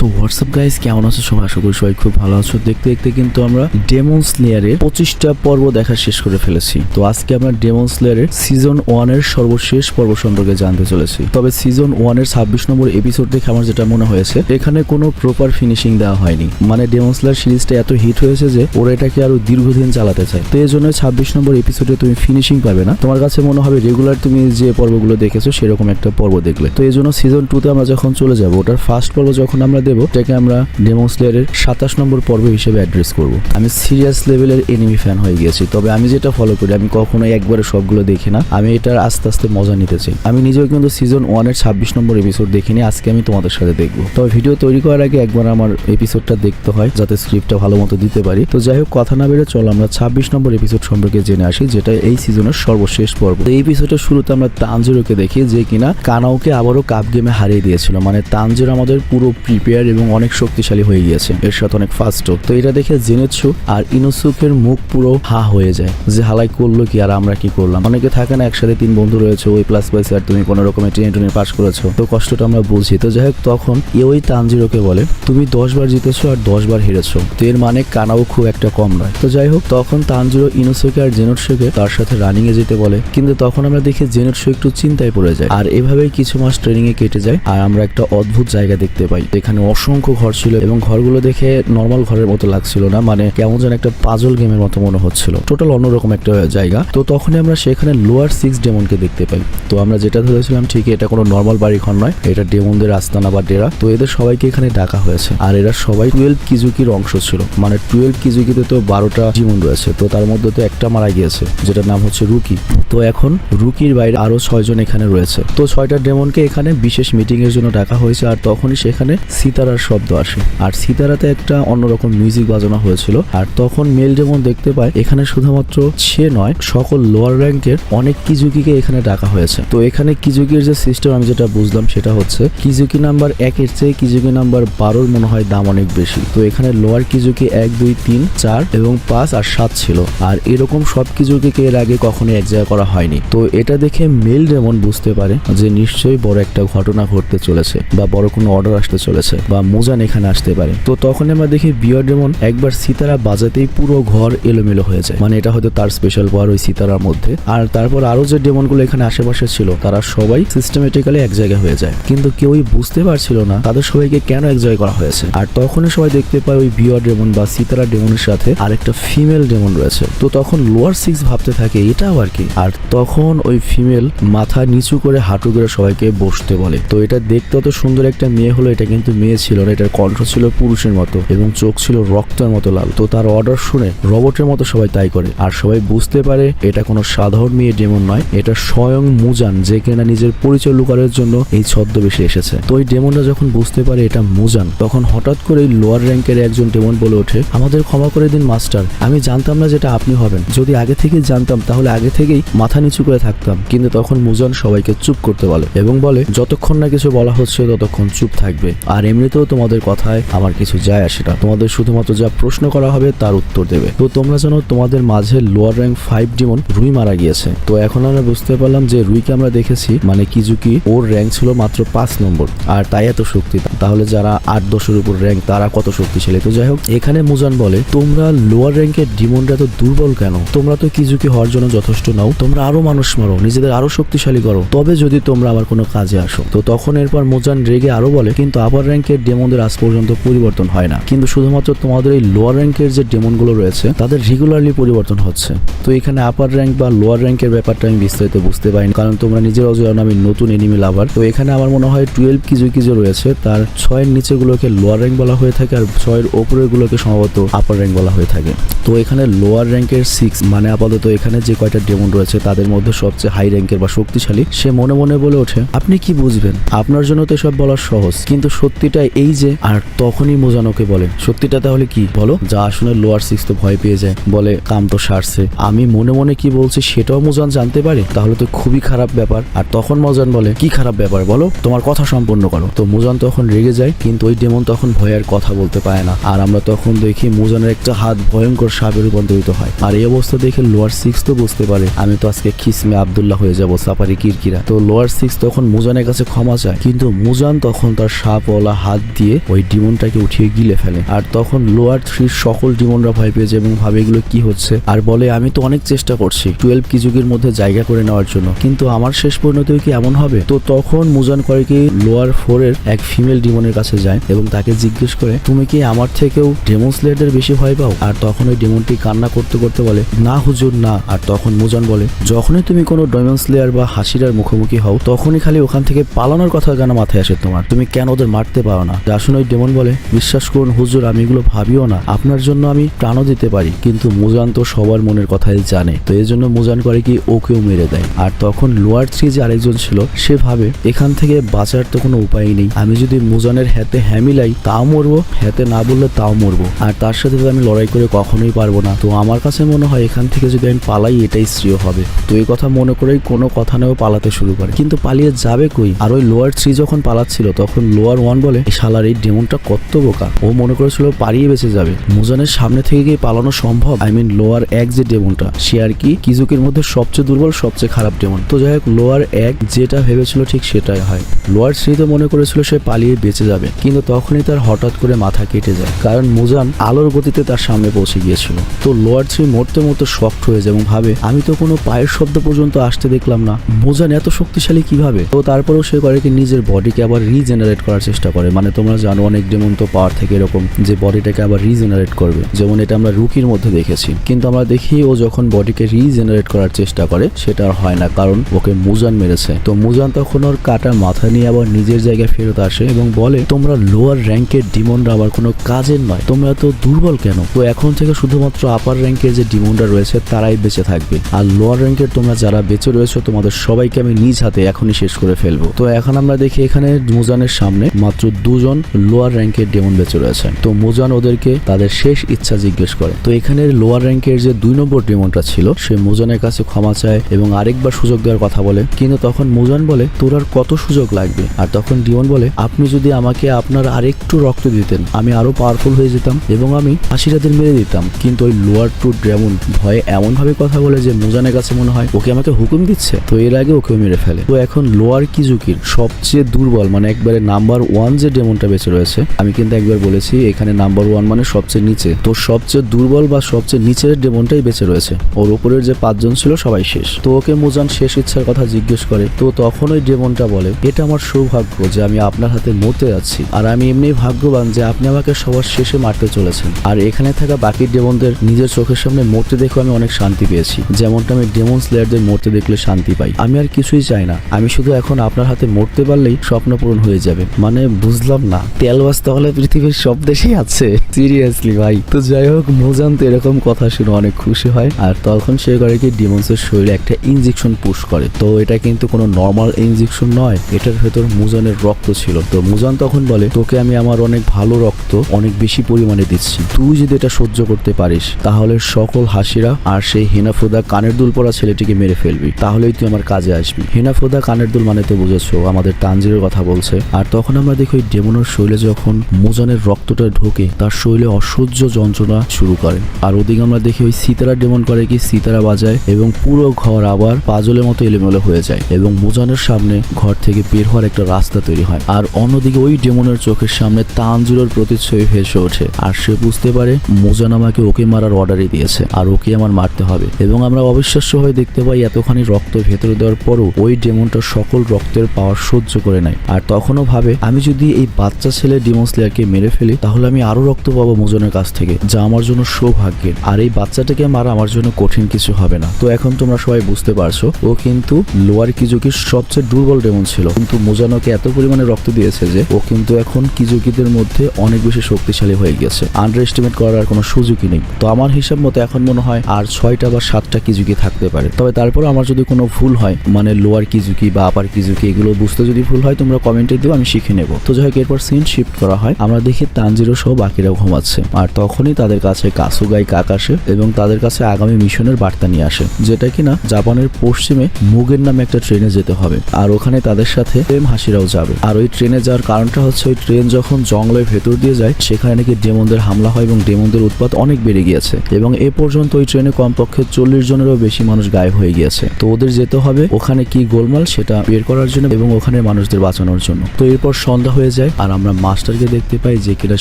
So WhatsApp guys কেমন আছো? সবাই আশা করি সবাই খুব ভালো আছো। দেখতে দেখতে কিন্তু আমরা ডেমন স্লেয়ারের পঁচিশটা পর্ব দেখা শেষ করে ফেলেছি। তো আজকে আমরা ডেমন স্লেয়ারের সিজন ওয়ানের সর্বশেষ পর্ব সম্পর্কে জানতে চলেছি। তবে সিজন ওয়ানের ছাব্বিশ নম্বর এপিসোড দেখে আমার যেটা মনে হয়েছে, এখানে কোনো প্রপার ফিনিশিং দেওয়া হয়নি। মানে ডেমন স্লেয়ার সিরিজটা এত হিট হয়েছে যে ওরা এটাকে আরও দীর্ঘদিন চালাতে চায়। তো এই জন্য ছাব্বিশ নম্বর এপিসোডে তুমি ফিনিশিং পাবে না। তোমার কাছে মনে হবে রেগুলার তুমি যে পর্বগুলো দেখেছ সেরকম একটা পর্ব দেখলে। তো এই জন্য সিজন টুতে আমরা যখন চলে যাব, ওটার ফার্স্ট পর্ব যখন আমরা দেবো, এটাকে আমরা ডেমন স্লেয়ারের সাতাশ নম্বর পর্ব হিসেবে অ্যাড্রেস করব। আমি সিরিয়াস লেভেলের এনিমি ফ্যান হয়ে গিয়েছি, তবে আমি যেটা ফলো করি, আমি কখনোই একবারে সবগুলো দেখি না। আমি এটার আস্তে আস্তে মজা নিতে চাই। আমি নিজেও কিন্তু সিজন ওয়ানের ছাব্বিশ নম্বর এপিসোড দেখিনি, আজকে আমি তোমাদের সাথে দেখব। তবে ভিডিও তৈরি করার আগে একবার আমার এপিসোডটা দেখতে হয়, যাতে স্ক্রিপ্টটা ভালো মতো দিতে পারি। তো যাই হোক, কথা না বেড়ে চলো, আমরা ছাব্বিশ নম্বর এপিসোড সম্পর্কে জেনে আসি, যেটা এই সিজনের সর্বশেষ পর্ব। এই এপিসোডের শুরুতে আমরা তানজিরোকে দেখি, যে কিনা কানাওকে আবারও কাপ গেমে হারিয়ে দিয়েছিল। মানে তানজিরো আমাদের পুরো প্রিপেয়ার এবং অনেক শক্তিশালী হয়ে গিয়েছে। এর সাথে অনেক ফাস্টও তো এটা দেখে জেনেছো আর ইনোসুকের মুখ পুরো হা হয়ে যায়। যে হালাই করল কি আর আমরা কি করলাম? অনেকে থাকে না, একসাথে তিন বন্ধু রয়েছে, ওই প্লাস পাইছে আর তুমি কোনো রকমের টেনে টেনে পাস করেছ। তো কষ্টটা আমরা বুঝি। তো যাই হোক, তখন এ ওই তানজিরোকে বলে, তুমি দশ বার জিতেছো আর দশ বার হেরেছো। তো এর মানে কানাও খুব একটা কম নয়। তো যাই হোক, তখন তানজিরো ইনোসুকে আর জেনোটসুকে তার সাথে রানিং এ যেতে বলে। কিন্তু তখন আমরা দেখি জেনোটসু একটু চিন্তায় পড়ে যায়। আর এভাবেই কিছু মাস ট্রেনিং এ কেটে যায়। আর আমরা একটা অদ্ভুত জায়গা দেখতে পাই। এখানে অসংখ্য ঘর ছিল এবং ঘরগুলো দেখে নর্মাল ঘরের মতো লাগছিল না মানে কেমন যেন একটা পাজল গেমের মতো মনে হচ্ছিল। টোটাল অন্যরকম একটা জায়গা। তো তখনই আমরা সেখানে লোয়ার সিক্স ডেমনকে দেখতে পাই। তো আমরা যেটা ধরেছিলাম, ঠিক এটা কোনো নর্মাল বাড়ি ঘর নয়, এটা ডেমনদের আস্তানা বা ডেরা। তো এদের সবাইকে এখানে ডাকা হয়েছে। আর এরা সবাই টুয়েলভ কিজুকির অংশ ছিল। মানে টুয়েলভ কিজুকিতে তো বারোটা জীবন রয়েছে। তো তার মধ্যে তো একটা মারা গিয়েছে, যেটার নাম হচ্ছে রুকি তো এখন রুকির বাইরে আরও ছয়জন এখানে রয়েছে। তো ছয়টা ডেমনকে এখানে বিশেষ মিটিং এর জন্য ডাকা হয়েছে। আর তখনই সেখানে সিতারার শব্দ আসে। আর সিতারাতে একটা অন্যরকম মিউজিক বাজানো হয়েছিল। আর তখন মেল যেমন দেখতে পায়, এখানে শুধুমাত্র সে নয়, সকল লোয়ার র্যাঙ্কের অনেক কিজুকিকে এখানে ডাকা হয়েছে। তো এখানে কিজুকির যে সিস্টেম আমি যেটা বুঝলাম সেটা হচ্ছে কিজুকি নাম্বার একের চেয়ে কিজুকি নাম্বার বারোর মনে হয় দাম অনেক বেশি। তো এখানে লোয়ার কিজুকি এক, দুই, তিন, চার এবং পাঁচ আর সাত ছিল। আর এরকম সব কিজুকিকে এর আগে কখনো এক জায়গা করা হয়নি। তো এটা দেখে মেল ডেমন বুঝতে পারে যে নিশ্চয়ই বড় একটা ঘটনা ঘটতে চলেছে বা বড় কোনো অর্ডার আসতে চলেছে। বা মুজান এখানে আসতে পারে। তো তখন আমরা দেখি বিয়ার ডেমন একবার সিতারা বাজাতেই পুরো ঘর এলোমেলো হয়ে যায়। মানে এটা হয়তো তার স্পেশাল পাওয়ার ওই সিতারার মধ্যে। আর তারপর আরও যে ডেমনগুলো এখানে আশেপাশে ছিল, তারা সবাই সিস্টেমেটিক্যালি এক জায়গায় হয়ে যায়। কিন্তু কেউই বুঝতে পারছিল না তাদের সবাইকে কেন এক জায়গায় করা হয়েছে। আর তখনই সবাই দেখতে পায় ওই বিয়ার ডেমন বা সিতারা ডেমনের সাথে আরেকটা ফিমেল ডেমন রয়েছে। তো তখন লোয়ার সিক্স ভাবতে থাকে এটা আবার কি? আর তখন ওই ফিমেল মাথা নিচু করে হাঁটু করে সবাইকে বসতে বলে। তো এটা দেখতে অত সুন্দর একটা মেয়ে হলো, এটা কিন্তু মেয়ে ছিল না, এটার কণ্ঠ ছিল পুরুষের মতো এবং চোখ ছিল রক্তের মতো লাল। তো তার অর্ডার শুনে রবটের মতো সবাই তাই করে। আর সবাই বুঝতে পারে এটা কোনো সাধারণ মেয়ে ডেমন নয়, এটা স্বয়ং মুজান, যে কিনা নিজের পরিচয় লুকানোর জন্য এই ছদ্মবেশে এসেছে। তো ওই ডেমনরা যখন বুঝতে পারে এটা মুজান, তখন হঠাৎ করে লোয়ার র্যাঙ্কের একজন ডেমন বলে ওঠে, আমাদের ক্ষমা করে দিন, মাস্টার। আমি জানতাম না যেটা আপনি হবেন। যদি আগে থেকে জানতাম, তাহলে আগে থেকেই মাথা নিচু করে থাকতাম। কিন্তু তখন মুজান সবাইকে চুপ করতে বলে এবং বলে, যতক্ষণ না কিছু বলা হচ্ছে, ততক্ষণ চুপ থাকবে। আর এমনিতেও তোমাদের কথায় আমার কিছু যায় আসে না। তোমাদের শুধুমাত্র যা প্রশ্ন করা হবে তার উত্তর দেবে। তো তোমরা জানো তোমাদের মাঝে লোয়ার র্যাঙ্ক ফাইভ ডিমন রুই মারা গিয়েছে। তো এখন আমরা বুঝতে পারলাম যে রুইকে আমরা দেখেছি মানে কিজুকি, ওর র্যাঙ্ক ছিল মাত্র পাঁচ নম্বর। আর তাই এত শক্তি। তাহলে যারা আট দশের উপর র্যাঙ্ক তারা কত শক্তিশালী? তো যাই হোক, এখানে মুজান বলে, তোমরা লোয়ার র্যাঙ্কের ডিমনরা তো দুর্বল কেন? তোমরা তো কিজুকি হওয়ার জন্য যথেষ্ট নাও। তোমরা আরও মানুষ মারো, নিজেদের আরও শক্তিশালী করো। তবে যদি তোমরা আমার কোনো কাজে আসো। তো তখন এরপর মুজান রেগে আরও বলে, কিন্তু আপার র্যাঙ্কের ডেমনদের আজ পর্যন্ত পরিবর্তন হয় না। কিন্তু শুধুমাত্র তোমাদের এই লোয়ার র্যাঙ্কের যে ডেমনগুলো রয়েছে, তাদের রেগুলারলি পরিবর্তন হচ্ছে। তো এখানে আপার র্যাঙ্ক বা লোয়ার র্যাঙ্কের ব্যাপারটা আমি বিস্তারিত বুঝতে পারিনি, কারণ তোমরা নিজের জানো আমি নতুন এনিমি লাভার তো এখানে আমার মনে হয় টুয়েলভ কিজু কিছু রয়েছে, তার ছয়ের নিচেগুলোকে লোয়ার র্যাঙ্ক বলা হয়ে থাকে আর ছয়ের ওপরের গুলোকে সম্ভবত আপার র্যাঙ্ক বলা হয়ে থাকে। তো এখানে লোয়ার র্যাঙ্কের সিক্স মানে আপাতত এখানে যে কয়টা ডেমন রয়েছে, তাদের মধ্যে সবচেয়ে হাই র্যাঙ্কের বা শক্তিশালী, সে মনে মনে বলে ওঠে। আপনি কি বুঝবেন? আপনার জন্য তো সব বলা সহজ, কিন্তু সত্যিটা এই যে, আর তখনই মোজানোকে বলে, সত্যিটা তাহলে কি? বলো, যা শুনে লোয়ার সিক্স তো ভয় পেয়ে যায়। বলে, কাম তো সারছে। আমি মনে মনে কি বলছি সেটাও মোজান জানতে পারে? তাহলে তো খুবই খারাপ ব্যাপার। আর তখন মোজান বলে, কি খারাপ ব্যাপার? বলো, তোমার কথা সম্পূর্ণ করো। তো মোজান তখন রেগে যায়, কিন্তু ওই ডেমন তখন ভয়ের কথা বলতে পারে না। আর আমরা তখন দেখি মোজানের একটা হাত ভয়ঙ্কর সাপে রূপান্তরিত হয়। আর এই অবস্থা দেখে লোয়ার সিক্স তো বুঝতে পারে, আমি তো আজকে খিসমে আবদুল্লাহ হয়ে যাব সাপারি কিরকিরা। তো লোয়ার সিক্স তখন মুজানের কাছে ক্ষমা চায়, কিন্তু মুজান তখন তার সাপওয়ালা হাত হাত দিয়ে ওই ডিমনটাকে উঠিয়ে গিলে ফেলে। আর তখন লোয়ার থ্রির সকল ডিমনরা ভয় পেয়ে যায় এবং ভাবে এগুলো কি হচ্ছে। আর বলে, আমি তো অনেক চেষ্টা করছি টুয়েলভ কিজুকির মধ্যে জায়গা করে নেওয়ার জন্য। কিন্তু আমার শেষ পরিণতি কি এমন হবে? তো তখন মুজান করে কি লোয়ার ফোরের এক ফিমেল ডিমনের কাছে যায় এবং তাকে জিজ্ঞেস করে, তুমি কি আমার থেকেও ডেমন স্লেয়ারদের বেশি ভয় পাও? আর তখন ওই ডেমনটি কান্না করতে করতে বলে, না হুজুর, না। আর তখন মুজান বলে, যখনই তুমি কোনো ডেমন স্লেয়ার বা হাসিরার মুখোমুখি হও, তখনই খালি ওখান থেকে পালানোর কথা কেন মাথায় আসে তোমার। তুমি কেন ওদের মারতে পারো না। আসুন ওই ডেমন বলে, বিশ্বাস করুন হুজুর, আমি এগুলো ভাবিও না। আপনার জন্য আমি প্রাণও দিতে পারি, কিন্তু মুজান তো সবার মনের কথাই জানে। তো এই জন্য মুজান করে কি ওকেও মেরে দেয়? আর তখন লোয়ার থ্রি যে আরেকজন ছিল, সে ভাবে, এখান থেকে বাঁচার তো কোনো উপায় নেই। আমি যদি মুজানের হাতে হ্যামিলাই তাও মরবো, হাতে না বললে তাও মরবো। আর তার সাথে তো আমি লড়াই করে কখনোই পারব না। তো আমার কাছে মনে হয় এখান থেকে যদি আমি পালাই, এটাই শ্রেয় হবে। তো এই কথা মনে করেই কোনো কথা নেও পালাতে শুরু করে। কিন্তু পালিয়ে যাবে কই? আর ওই লোয়ার থ্রি যখন পালাচ্ছিল, তখন লোয়ার ওয়ান বলে "এই শালার এই ডেমনটা কত বোকা? ও মনে করেছিল পালিয়ে বেঁচে যাবে। মুজানের সামনে থেকে গিয়ে পালানো সম্ভব? আই মিন লোয়ার এক যে ডেমনটা সে আর কি কিজুকের মধ্যে সবচেয়ে দুর্বল, সবচেয়ে খারাপ ডেমন তো যাই হোক লোয়ার এক যেটা ভেবেছিল ঠিক সেটাই হয়। লোয়ার থ্রি তো মনে করেছিল সে পালিয়ে বেঁচে যাবে, কিন্তু তখনই তার হঠাৎ করে মাথা কেটে যায়, কারণ মুজান আলোর গতিতে তার সামনে পৌঁছে গিয়েছিল। তো লোয়ার থ্রি মরতে মরতে শক্ট হয়ে যায় এবং ভাবে, আমি তো কোনো পায়ের শব্দ পর্যন্ত আসতে দেখলাম না। মুজান এত শক্তিশালী কীভাবে? তো তারপরেও সে করে কি নিজের বডিকে আবার রিজেনারেট করার চেষ্টা করে। মানে তোমরা জানো অনেক ডেমন তো পাওয়ার থেকে এরকম যে বডিটাকে আবার রিজেনারেট করবে। যেমন এটা আমরা রুকির মধ্যে দেখেছি। কিন্তু আমরা দেখি ও যখন বডিকে রিজেনারেট করার চেষ্টা করে, সেটা আর হয় না। কারণ ওকে মুজান মেরেছে। তো মুজান তখন ওর কাটা মাথা নিয়ে আবার নিজের জায়গায় ফেরত আসে এবং বলে, তোমরা লোয়ার র্যাঙ্কের ডিমনরা আবার কোনো কাজের নয়। তোমরা তো দুর্বল কেন? তো এখন থেকে শুধুমাত্র আপার র্যাঙ্কের যে ডিমনরা রয়েছে, তারাই বেঁচে থাকবে। আর লোয়ার র্যাঙ্কের তোমরা যারা বেঁচে রয়েছে, তোমাদের সবাইকে আমি নিজ হাতে এখনই শেষ করে ফেলব। তো এখন আমরা দেখি এখানে মুজানের সামনে মাত্র দুজন লোয়ার র্যাঙ্কের ডেমন বেঁচে রয়েছে। তো মোজান ওদেরকে তাদের শেষ ইচ্ছা জিজ্ঞেস করে। তো এখানে লোয়ার র্যাঙ্কের যে দুই নম্বর ডেমনটা ছিল, সে মুজানের কাছে ক্ষমা চায় এবং আরেকবার সুযোগ দেওয়ার কথা বলে। কিন্তু তখন মোজান বলে, তোর আর কত সুযোগ লাগবে? আর তখন ডিমন বলে, আপনি যদি আমাকে আপনার আরেকটু রক্ত দিতেন, আমি আরও পাওয়ারফুল হয়ে যেতাম এবং আমি আশিরাদের মেরে দিতাম। কিন্তু ওই লোয়ার টু ড্রেমন ভয়ে এমন ভাবে কথা বলে যে মোজানের কাছে মনে হয় ওকে আমাকে হুকুম দিচ্ছে। তো এর আগে ওকে মেরে ফেলে। তো এখন লোয়ার কিজুকির সবচেয়ে দুর্বল মানে একবারে নাম্বার ওয়ান যে ডেমনটা বেঁচে রয়েছে, আমি কিন্তু একবার বলেছি এখানে নাম্বার ওয়ান মানে সবচেয়ে নিচে। তো সবচেয়ে দুর্বল বা সবচেয়ে নিচের ডেমনটাই বেঁচে রয়েছে। ওর উপরের যে পাঁচজন ছিল সবাই শেষ। তো ওকে মুজান শেষ ইচ্ছার কথা জিজ্ঞেস করে, তো তখন ওই ডেমনটা বলে, এটা আমার সৌভাগ্য যে আমি আপনার হাতে মরতে যাচ্ছি। আর আমি এমনি ভাগ্যবান যে আপনি আমাকে সবার শেষে মারতে চলেছেন। আর এখানে থাকা বাকি ডেমনদের নিজের চোখের সামনে মরতে দেখে আমি অনেক শান্তি পেয়েছি। যেমনটা আমি ডেমন স্লেয়ারদের মরতে দেখলে শান্তি পাই। আমি আর কিছুই চাই না। আমি শুধু এখন আপনার হাতে মরতে পারলেই স্বপ্ন পূরণ হয়ে যাবে। মানে বুঝলাম না। তেলবাস তাহলে পৃথিবীর সব দেশেই আছে। সিরিয়াসলি ভাই। তো যাই হোক, মোজান তো এরকম কথা শুনে অনেক খুশি হয়। আর তখন সে করে কি ডিমন্সের শরীরে একটা ইনজেকশন পুশ করে। তো এটা কিন্তু কোনো নর্মাল ইনজেকশন নয়। এটার ভেতর মুজানের রক্ত ছিল। তো মুজান তখন বলে, তোকে আমি আমার অনেক ভালো রক্ত অনেক বেশি পরিমাণে দিচ্ছি। তুই যদি এটা সহ্য করতে পারিস, তাহলে সকল হাসিরা আর সেই হেনাফোদা কানের দুল পরা ছেলেটিকে মেরে ফেলবি। তাহলেই তুই আমার কাজে আসবি। হেনাফোদা কানের দুল মানে তো বুঝেছ আমাদের তানজিরের কথা বলছে। আর তখন আমরা দেখি ডেমনের শৈলে যখন মোজানের রক্তটা ঢোকে, তার শৈলে অসহ্য যন্ত্রণা শুরু করে। আর ওদিকে আমরা দেখি ওই সিতারা ডেমন করে কি সিতারা বাজায় এবং পুরো ঘর আবার পাজলের মতো এলোমেলো হয়ে যায় এবং মোজানের সামনে ঘর থেকে বের হওয়ার একটা রাস্তা তৈরি হয়। আর অন্যদিকে ওই ডেমনের চোখের সামনে তানজিরোর প্রতিচ্ছবি ভেসে ওঠে। আর সে বুঝতে পারে মোজান আমাকে ওকে মারার অর্ডারই দিয়েছে আর ওকে আমার মারতে হবে। এবং আমরা অবিশ্বাস্য হয়ে দেখতে পাই এতখানি রক্ত ভেতরে দেওয়ার পরও ওই ডেমনটা সকল রক্তের পাওয়ার সহ্য করে নেয়। আর তখনও ভাবে, আমি যদি এই বাচ্চা ছেলে ডিমন স্লেয়ারকে মেরে ফেলি, তাহলে আমি আরও রক্ত পাবো মোজনের কাছ থেকে, যা আমার জন্য সৌভাগ্যের। আর এই বাচ্চাটাকে মারা আমার জন্য কঠিন কিছু হবে না। তো এখন তোমরা সবাই বুঝতে পারছ, ও কিন্তু লোয়ার কিজুকির সবচেয়ে দুর্বল ডেমন ছিল। কিন্তু মোজানোকে এত পরিমাণে রক্ত দিয়েছে যে, ও কিন্তু এখন কিজুকিদের মধ্যে অনেক বেশি শক্তিশালী হয়ে গেছে আন্ডার এস্টিমেট করার আর কোনো সুযোগই নেই। তো আমার হিসাব মতো এখন মনে হয় আর ছয়টা বা সাতটা কিজুকি থাকতে পারে। তবে তারপর আমার যদি কোনো ভুল হয় মানে লোয়ার কিজুকি বা আপার কিজুকি, এগুলো বুঝতে যদি ভুল হয়, তোমরা কমেন্টে দিও, আমি শিখে নেব। তো যাই হোক এরপর সিন শিফট করা হয়। আমরা দেখি তানজিরো সহ বাকিরাও ঘুমাচ্ছে। আর তখনই তাদের কাছে কাসুগাই কাক আসে এবং তাদের কাছে আগামী মিশনের বার্তা নিয়ে আসে, যেটা কিনা জাপানের পশ্চিমে মুগের নামে একটা ট্রেনে যেতে হবে। আর ওখানে তাদের সাথে প্রেম হাসিরাও যাবে। আর ওই ট্রেনে যাওয়ার কারণটা হচ্ছে ওই ট্রেন যখন জঙ্গলের ভেতর দিয়ে যায়, সেখানে নাকি ডেমনদের হামলা হয় এবং ডেমনদের উৎপাত অনেক বেড়ে গিয়েছে। এবং এ পর্যন্ত ওই ট্রেনে কমপক্ষে চল্লিশ জনেরও বেশি মানুষ গায়েব হয়ে গিয়েছে। তো ওদের যেতে হবে, ওখানে কি গোলমাল সেটা বের করার জন্য এবং ওখানে মানুষদের বাঁচানোর জন্য। তো এরপর সন্ধ্যা হয়ে যায় যায়। আর আমরা মাস্টারকে দেখতে পাই যে কিনা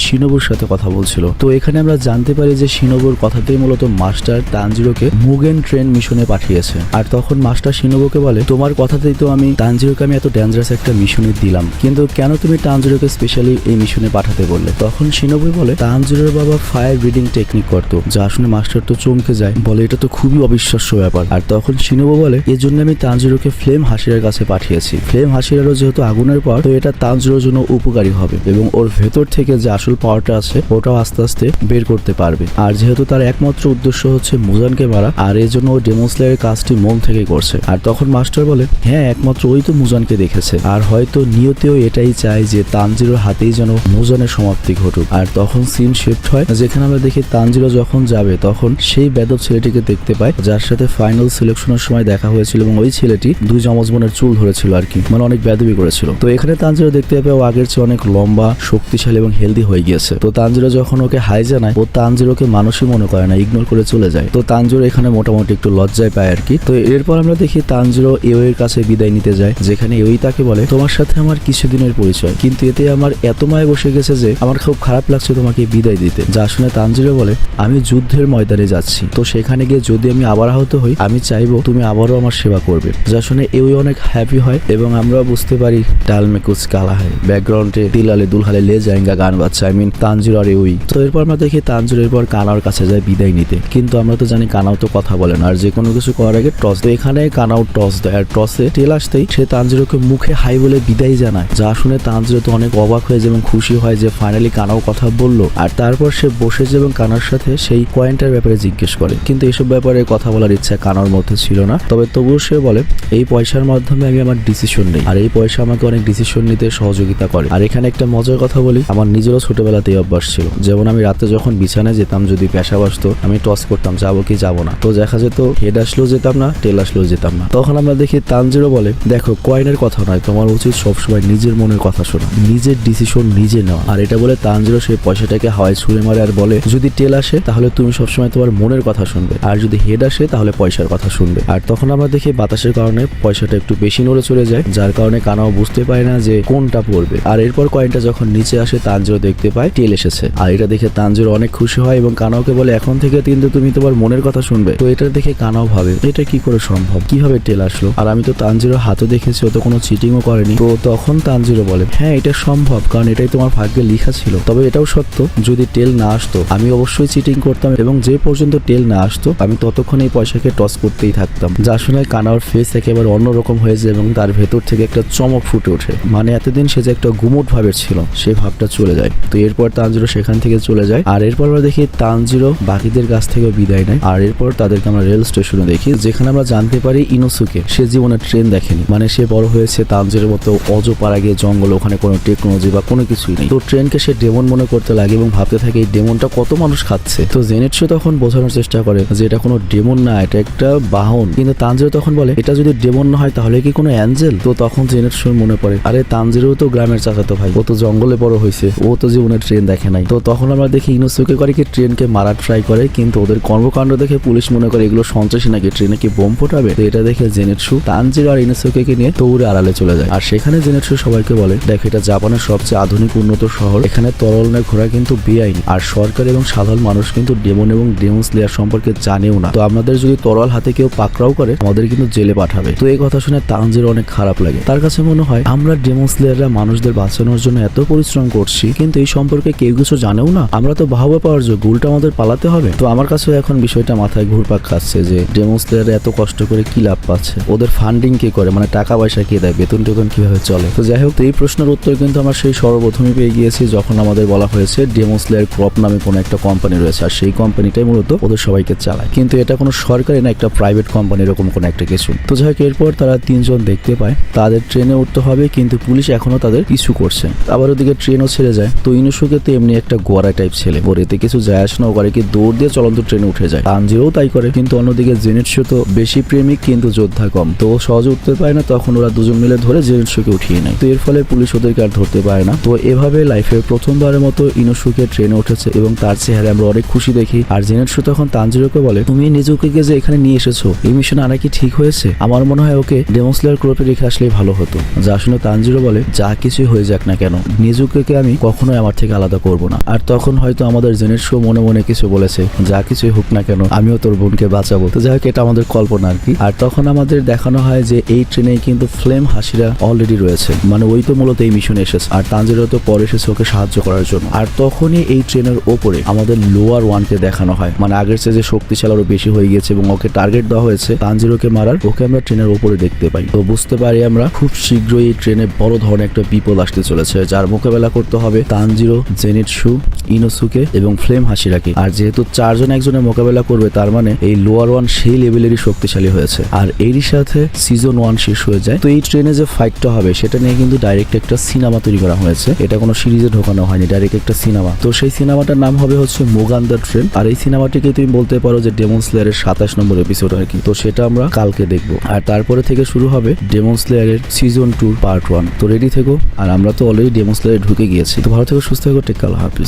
শিনোবুর সাথে কথা বলছিল। তো এখানে আমরা জানতে পারি যে শিনোবুর কথাতেই মূলত মাস্টার তানজিরোকে মুগেন ট্রেন মিশনে পাঠিয়েছে। আর তখন মাস্টার শিনোবুকে বলে, তোমার কথাতেই তো আমি তানজিরোকে আমি এত ডেঞ্জারাস একটা মিশনে দিলাম। কিন্তু কেন তুমি তানজিরোকে স্পেশালি এই মিশনে পাঠাতে বললে? তখন শিনোবু বলে, তানজিরোর বাবা ফায়ার ব্রিডিং টেকনিক করতো, যা শুনে মাস্টার তো চমকে যায়। বলে, এটা তো খুবই অবিশ্বাস্য ব্যাপার। আর তখন শিনোবু বলে এর জন্য আমি তানজিরোকে ফ্লেম হাসিরার কাছে পাঠিয়েছি। ফ্লেম হাসিরারও যেহেতু আগুনের পর, তো এটা তানজিরোর জন্য উপকারী হবে এবং ওর ভেতর থেকে যে আসল পাওয়ারটা আছে, ওটাও আস্তে আস্তে বের করতে পারবে। আর যেহেতু তার একমাত্র উদ্দেশ্য হচ্ছে মুজানকে মারা, আর এর জন্য ওই ডেমোসলেয়ারের কাজটি মন থেকে করছে। আর তখন মাস্টার বলে হ্যাঁ একমাত্র ওই তো মুজানকে দেখেছে। আর হয়তো নিয়তেও এটাই চায় যে তানজিরোর হাতেই যেন মুজানের সমাপ্তি ঘটুক। আর তখন সিন শিফট হয়, যেখানে আমরা দেখি তানজিরো যখন যাবে, তখন সেই বেদব ছেলেটিকে দেখতে পায়, যার সাথে ফাইনাল সিলেকশনের সময় দেখা হয়েছিল এবং ওই ছেলেটি দুই জমজ বোনের চুল ধরেছিল আর কি। মানে অনেক বেদবি করেছিল। তো এখানে তানজিরো দেখতে পাবে ও আগের চেয়ে অনেক লম্বা, শক্তিশালী এবং হেলদি হয়ে গিয়েছে। তো তানজিরো যখন ওকে হাই জানায়, ও তানজিরোকে মানুষই মনে করে না ইগনোর করে চলে যায়। তো তানজিরো এখানে মোটামুটি একটু লজ্জায় পায় আর কি। তো এরপর আমরা দেখি তানজিরো এওয়ের কাছে বিদায় নিতে যায়, যেখানে এওই তাকে বলে, তোমার সাথে আমার কিছুদিনের পরিচয়, কিন্তু এতে আমার এত মায় বসে গেছে যে, আমার খুব খারাপ লাগছে তোমাকে বিদায় দিতে। যা শুনে তানজিরো বলে, আমি যুদ্ধের ময়দানে যাচ্ছি। তো সেখানে গিয়ে যদি আমি আবার আহত হই, আমি চাইব তুমি আবারও আমার সেবা করবে। যা শুনে এওই অনেক হ্যাপি হয় এবং আমরা বুঝতে পারি ডাল মে কুচ কালা হয়। ব্যাকগ্রাউন্ডে দিলালে দুলহালে লে যায়গা গান বাজছে আই মিন তানজির আর এওই তো এরপর আমরা দেখি তানজির এরপর কানাওর কাছে যায় বিদায় নিতে। কিন্তু আমরা তো জানি কানাও তো কথা বলে না, আর যে কোনো কিছু করার আগে টস তো এখানে কানাও টস দেয়, আর টসে টেল আসতেই সে তানজিরোকে মুখে হাই বলে বিদায় জানায়। যা শুনে তানজিরো তো অনেক অবাক হয়ে যায় এবং খুশি হয় যে ফাইনালি কানাও কথা বলল। আর তারপর সে বসে যে এবং কানার সাথে সেই পয়েন্টের ব্যাপারে জিজ্ঞেস করে। কিন্তু এসব ব্যাপারে কথা বলার ইচ্ছা কানার মধ্যে ছিল না। তবে তবুও সে বলে, এই পয়সার মাধ্যমে আমি আমার ডিসিশন নেই। আর এই পয়সা আমাকে অনেক ডিসিশন নিতে সহযোগিতা করে। আর এখানে একটা মজার কথা বলি, আমার নিজেরও ছোটবেলাতেই অভ্যাস ছিল। যেমন আমি রাতে যখন বিছানায় যেতাম, যদি পেশা বসতো আমি টস করতাম, যাব কি যাব না। তো দেখা যেত হেড আসলেও যেতাম না টেল আসলেও যেতাম না। তখন আমরা দেখি তানজিরো বলে, দেখো, কয়েনের কথা নয়, তোমার উচিত সবসময় নিজের মনের কথা শোনা, নিজের ডিসিশন নিজে নেওয়া। আর এটা বলে তানজিরো সেই পয়সাটাকে হাওয়ায় ছুঁড়ে মারে আর বলে, যদি টেল আসে, তাহলে তুমি সবসময় তোমার মনের কথা শুনবে। আর যদি হেড আসে, তাহলে পয়সার কথা শুনবে। আর তখন আমরা দেখি বাতাসের কারণে পয়সাটা একটু বেশি নড়ে চলে যায়, যার কারণে কানাও বুঝতে পারে না যে কোনটা পড়বে। আর এরপর কয়েনটা যখন নিচে আসে তানজিরো দেখতে পায় টেল এসেছে। আর এটা দেখে তানজিরো অনেক খুশি হয় এবং কানাওকে বলে, এখন থেকে কিন্তু তুমি তোমার মনের কথা শুনবে। তো এটা দেখে কানাও ভাবে, এটা কি করে সম্ভব? কীভাবে টেল আসলো? আর আমি তো তানজিরো হাতও দেখেছি, ও তো কোনো চিটিংও করেনি। তো তখন তানজিরো বলে হ্যাঁ এটা সম্ভব, কারণ এটাই তোমার ভাগ্যে লেখা ছিল। তবে এটাও সত্য, যদি টেল না আসতো, আমি অবশ্যই চিটিং করতাম এবং যে পর্যন্ত টেল না আসতো, আমি ততক্ষণ এই পয়সাকে টস করতেই থাকতাম। যা শুনে কানাওর ফেস একেবারে অন্যরকম হয়ে যায় এবং তার ভেতর থেকে একটা চমক ফুটে ওঠে। মানে এতদিন সে যে একটা গুমট ভাবের ছিল সেই ভাবটা চলে যায়। তো এরপর তানজিরো সেখান থেকে চলে যায়। আর এরপর আমরা দেখি তানজিরো বাকিদের কাছ থেকে বিদায় নেয়। আর এরপর তাদেরকে আমরা রেল স্টেশনে দেখি, যেখানে আমরা জানতে পারি ইনোসুকে, সে জীবনে ট্রেন দেখেনি। মানে সে বড় হয়েছে তানজিরের মতো অজপাড়া গিয়ে জঙ্গল, ওখানে কোনো টেকনোলজি বা কোনো কিছুই নেই। তো ট্রেনকে সে ডেমন মনে করতে লাগে এবং ভাবতে থাকে এই ডেমনটা কত মানুষ খাচ্ছে। তো জেনেটসু তখন বোঝানোর চেষ্টা করে যে এটা কোনো ডেমন না, এটা একটা বাহন। কিন্তু তানজিরো তখন বলে, এটা যদি ডেমন না হয়, তাহলে কি কোনো অ্যাঞ্জেল তো তখন জেনেটসুর মনে পড়ে আরে তানজিরও তো গ্রামের চাচাতো ভাই। ও তো জঙ্গলে বড় হয়েছে, ও তো জীবনে ট্রেন দেখে নাই। তো তখন আমরা দেখি ইনোসুকে করে কি ট্রেনকে মারার ট্রাই করে, কিন্তু ওদের কর্মকাণ্ড দেখে পুলিশ মনে করে এগুলো সন্ত্রাসী নাকি ট্রেনে কি বোম ফোটাবে? তো এটা দেখে জেনেটসু তানজিরো আর ইনোসুকে নিয়ে দৌড়ে আড়ালে চলে যায়। আর সেখানে জেনেটসু সবাইকে বলে, দেখ, এটা জাপানের সবচেয়ে আধুনিক উন্নত শহর। এখানে তরল না ঘোরা কিন্তু বেআইনি। আর সরকার এবং সাধারণ মানুষ কিন্তু ডেমন এবং ডেমন স্লেয়ার সম্পর্কে জানেও না। তো আমাদের যদি তরল হাতে কেউ পাকড়াও করে, আমাদের কিন্তু জেলে পাঠাবে। তো এই কথা শুনে তানজির অনেক খারাপ লাগে। তার কাছে মনে হয়, আমরা ডেমন স্লেয়াররা মানুষদের বাঁচানোর জন্য এত পরিশ্রম করছি, কিন্তু এই সম্পর্কে কেউ কিছু জানেও না। আমরা তো বাহবা পাওয়ার যোগ্য, উল্টা আমাদের পালাতে হবে। তো আমার কাছে এখন বিষয়টা মাথায় ঘুরপাক খাচ্ছে যে ডেমন স্লেয়াররা এত কষ্ট করে কি লাভ পাচ্ছে? ওদের ফান্ডিং কে করে? মানে টাকা পয়সা কে দেয়? বেতন টেতন কীভাবে চলে? তো যাই হোক এই প্রশ্নের উত্তর কিন্তু আমরা সেই সর্বপ্রথমে পেয়ে গিয়েছি যখন আমাদের বলা হয়েছে ডেমোসলেয়ার ক্রপ নামে কোনো একটা কোম্পানি রয়েছে, আর সেই কোম্পানিটাই মূলত ওদের সবাইকে চালায়। কিন্তু এটা কোনো সরকারি না, একটা প্রাইভেট কোম্পানি এরকম কোনো একটা কিছু তো যাই হোক, এরপর তারা তিনজন দেখতে পায়। তাদের ট্রেনে উঠতে হবে, কিন্তু পুলিশ এখনও তাদের পিছু করছে। আবার ওদিকে ট্রেনও ছেড়ে যায়। তো ইনুসুকে তো এমনি একটা গোয়ারা টাইপ ছেলে। ওর এতে কিছু যায় আসে না, ও করে কি দৌড় দিয়ে চলন্ত ট্রেনে উঠে যায়। তানজিরও তাই করে, কিন্তু অন্যদিকে জেনেটসু তো বেশি প্রেমিক, কিন্তু যোদ্ধা কম। তো সহজে উঠতে পারে না, তখন ওরা দুজন মিলে ধরে জেনেটসুকে উঠিয়ে নেয়। তো এর ফলে পুলিশ ওদেরকে আর ধরতে পারে না। তো এভাবে লাইফে প্রথমবারের মতো ইনোসুকে ট্রেনে উঠেছে এবং তার চেহারা আমরা অনেক খুশি দেখি। আর জেনেটসু তখন তানজিরোকে বলে, তুমি নিজুকে যে এখানে নিয়ে এসেছ, এই মিশন আনা কি ঠিক হয়েছে? আমার মনে হয় ওকে ডেমোসলেয়ার ক্রপে রেখে আসলেই ভালো হতো। যা শুনে তানজিরো বলে, যা কিছু হয়েছে হয়ে যাক না কেন নিজুকে আমি কখনোই আমার থেকে আলাদা করব না। আর তখন হয়তো আমাদের জেনের শো মনে মনে কিছু বলেছে, যা কিছুই হোক না কেন, আমিও তোর বোনকে বাঁচাবো। তো যাই হোক, এটা আমাদের কল্পনা আর কি। আর তখন আমাদের দেখানো হয় যে এই ট্রেনে কিন্তু ফ্লেম হাসিরা অলরেডি রয়েছে। মানে ওই তো মূলত এই মিশনে এসেছে। আর তানজিরও তো পরে এসেছে ওকে সাহায্য করার জন্য। আর তখনই এই ট্রেনের ওপরে আমাদের লোয়ার ওয়ানকে দেখানো হয়। মানে আগের চেয়ে যে শক্তিশাল আরও বেশি হয়ে গিয়েছে এবং ওকে টার্গেট দেওয়া হয়েছে, তানজিরোকে মারার, ওকে আমরা ট্রেনের ওপরে দেখতে পাই। তো বুঝতে পারি আমরা, খুব শীঘ্রই এই ট্রেনে বড় ধরনের একটা বিপদ আসতে চলেছে, যার মোকাবেলা করতে হবে তানজিরো জেনিটসু ইনোসুকে এবং ফ্লেম হাসিরাকে। আর যেহেতু চারজন একজনের মোকাবেলা করবে, তার মানে এই লোয়ার ওয়ান সেই লেভেলেরই শক্তিশালী হয়েছে। আর এরই সাথে সিজন ওয়ান শেষ হয়ে যায়। তো এই ট্রেনে যে ফাইটটা হবে, সেটা নিয়ে কিন্তু ডাইরেক্ট একটা সিনেমা তৈরি করা হয়েছে। এটা কোনো সিরিজে ঢোকানো হয়নি ডাইরেক্ট একটা সিনেমা। তো সেই সিনেমাটার নাম হবে হচ্ছে মুগান দ্য ট্রেন। আর এই সিনেমাটিকে তুমি বলতে পারো যে ডেমন স্লেয়ারের সাতাশ নম্বর এপিসোড আর কি তো সেটা আমরা কালকে দেখব। আর তারপরে থেকে শুরু হবে ডেমন স্লেয়ারের সিজন টু পার্ট ওয়ান তো রেডি থেকো, আর আমরা তো অলরেডি ডেমন ঢুকে গিয়েছি। তো ভালো থেকে সুস্থ থেকো টেক কাল হাফিজ।